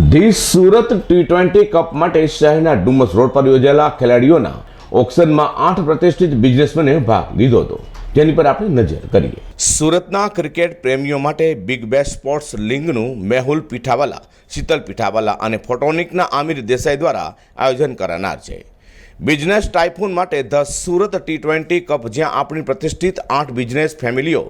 The Surat T twenty cup માટે શહેરના Dumas road પર યોજાયેલા ખેલાડીઓના ઓક્શનમાં આઠ પ્રતિષ્ઠિત બિઝનેસમેને ભાગ લીધો હતો. જેની પર આપણે નજર કરીએ. સુરતના ક્રિકેટ પ્રેમીઓ માટે બિગ બેસ્ટ સ્પોર્ટ્સ લીગનું મેહુલ પીઠાવાલા, શીતલ પીઠાવાલા અને ફોટોનિકના આમિર દેસાઈ દ્વારા આયોજન કરાનાર છે. બિઝનેસ ટાઇફૂન માટે the Surat T twenty cup, જ્યાં આપણી પ્રતિષ્ઠિત આઠ બિઝનેસ ફેમિલીઓ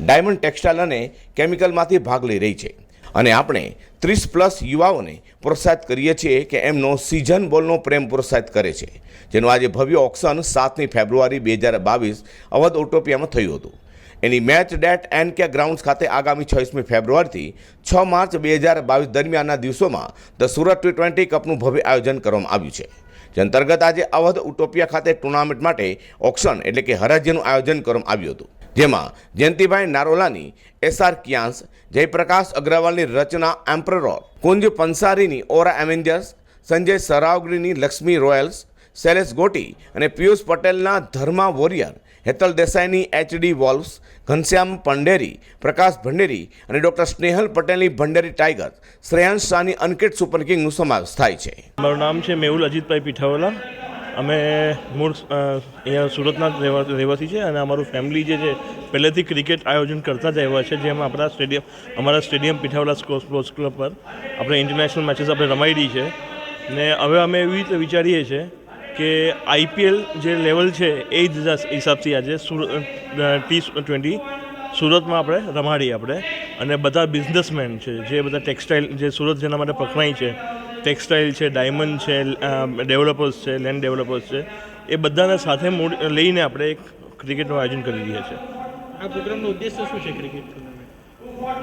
ડાયમંડ ટેક્સટાઇલ અને કેમિકલમાંથી ભાગ લઈ રહી છે. અને આપણે ત્રીસ પ્લસ યુવાઓને પ્રોત્સાહિત કરીએ છીએ કે એમનો સિઝન બોલનો પ્રેમ પ્રોત્સાહિત કરે છે. જેનું આજે ભવ્ય ઓક્શન સાતમી ફેબ્રુઆરી બે હજાર બાવીસ અવધ ઓટોપિયામાં થયું હતું. એની match date N K grounds ખાતે આગામી છવ્વીસમી ફેબ્રુઆરીથી છ માર્ચ બે હજાર બાવીસ દરમિયાનના દિવસોમાં ધ સુરત ટી ટ્વેન્ટી કપનું ભવ્ય આયોજન કરવામાં આવ્યું છે. જે અંતર્ગત આજે અવધ ઉટોપિયા ખાતે ટુર્નામેન્ટ માટે ઓક્શન એટલે કે હરાજીનું આયોજન કરવામાં આવ્યું હતું. જેમાં જયંતિભાઈ નારોલાની એસઆર કિયાંશ જયપ્રકાશ અગ્રવાલની રચના એમ્પ્રરોર કુંજ પંસારીની ઓરા એવેન્જર્સ સંજય સરાવગીની લક્ષ્મી રોયલ્સ શૈલેષ ગોટી અને પિયુષ પટેલના ધર્મા વોરિયર, હેતલ દેસાઈની એચડી વોલ્વ્સ ઘનશ્યામ પંડેરી, પ્રકાશ ભંડેરી અને ડૉક્ટર સ્નેહલ પટેલની ભંડેરી ટાઈગર શ્રેયાંશ શાહની અનકેટ સુપર કિંગનું સમાવેશ થાય છે. મારું નામ છે મેહુલ અજીતભાઈ પીઠાવાલા. અમે મૂળ અહીંયા સુરતના રહેવાસી છે અને અમારું ફેમિલી જે છે, પહેલેથી ક્રિકેટ આયોજન કરતા જ આવ્યા છે. જેમાં આપણા સ્ટેડિયમ, અમારા સ્ટેડિયમ પીઠાવાલા સ્પોર્ટ્સ ક્લબ પર આપણે ઇન્ટરનેશનલ મેચીસ આપણે રમાડી છે. ને હવે અમે એવી રીતે વિચારીએ છીએ કે આઈપીએલ જે લેવલ છે એ જ હિસાબથી આજે ટી ટ્વેન્ટી સુરતમાં આપણે રમાડીએ આપણે. અને બધા બિઝનેસમેન છે, જે બધા ટેક્સટાઇલ જે સુરત જેના માટે પકડાય છે ટેક્સટાઇલ છે ડાયમંડ છે ડેવલપર્સ છે લેન્ડ ડેવલપર્સ છે એ બધાને સાથે લઈને આપણે એક ક્રિકેટનું આયોજન કરી રહ્યા છીએ આ પ્રોગ્રામનો ઉદ્દેશ્ય શું છે ક્રિકેટ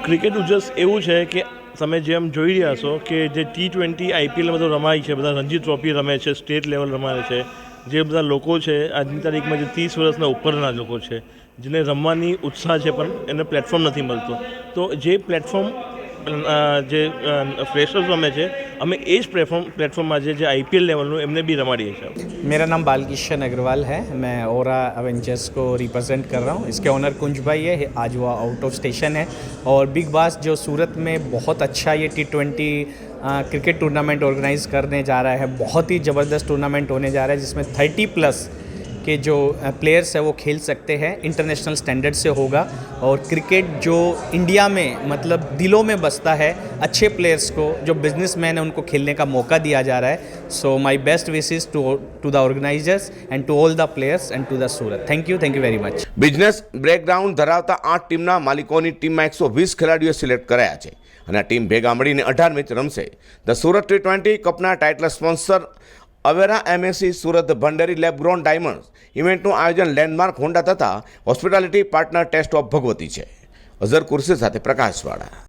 ક્રિકેટ ઉજસ એવું છે કે તમે જેમ જોઈ રહ્યા છો કે જે ટી ટ્વેન્ટી આઈપીએલ બધું રમાય છે બધા રણજી ટ્રોફી રમે છે સ્ટેટ લેવલ રમાય છે જે બધા લોકો છે આજની તારીખમાં જે ત્રીસ વર્ષના ઉપરના લોકો છે જેને રમવાની ઉત્સાહ છે પણ એને પ્લેટફોર્મ નથી મળતો. તો જે પ્લેટફોર્મ જે ફ્રેશર્સ રમે છે અમે એ જ પ્લેટફોર્મ પ્લેટફોર્મમાં જે જે આઈપીએલ લેવલનું એમને બી રમાડીએ છીએ मेरा नाम बालकिशन अग्रवाल है मैं ओरा अवेंजर्स को रिप्रेजेंट कर रहा हूँ इसके ओनर कुंज भाई है आज वो आउट ऑफ स्टेशन है और बिग बास जो सूरत में बहुत अच्छा ये T twenty cricket tournament organise करने जा रहा है बहुत ही ज़बरदस्त टूर्नामेंट होने जा रहा है जिसमें थर्टी प्लस के जो प्लेयर्स है वो खेल सकते हैं इंटरनेशनल स्टैंडर्ड से होगा और क्रिकेट जो इंडिया में मतलब दिलों में बसता है अच्छे प्लेयर्स को जो बिजनेसमैन है उनको खेलने का मौका दिया जा रहा है so my best wishes to to the organisers and to all the players and to the Surat thank you thank you very much business background ધરાવતા આઠ ટીમના માલિકોની ટીમમાં એકસો વીસ ખેલાડીઓ સિલેક્ટ કરાયા છે અને આ ટીમ ભેગા મળીને અઢાર મેચ રમશે ધ સુરત ટી ટ્વેન્ટી કપના title sponsor Avera MSC Surat, Bhanderi, lab grown, diamonds ઇવેન્ટનું આયોજન લેન્ડમાર્ક, હોન્ડા તથા hospitality partner taste of Bhagwati છે. અઝર કુર્સી સાથે પ્રકાશવાળા.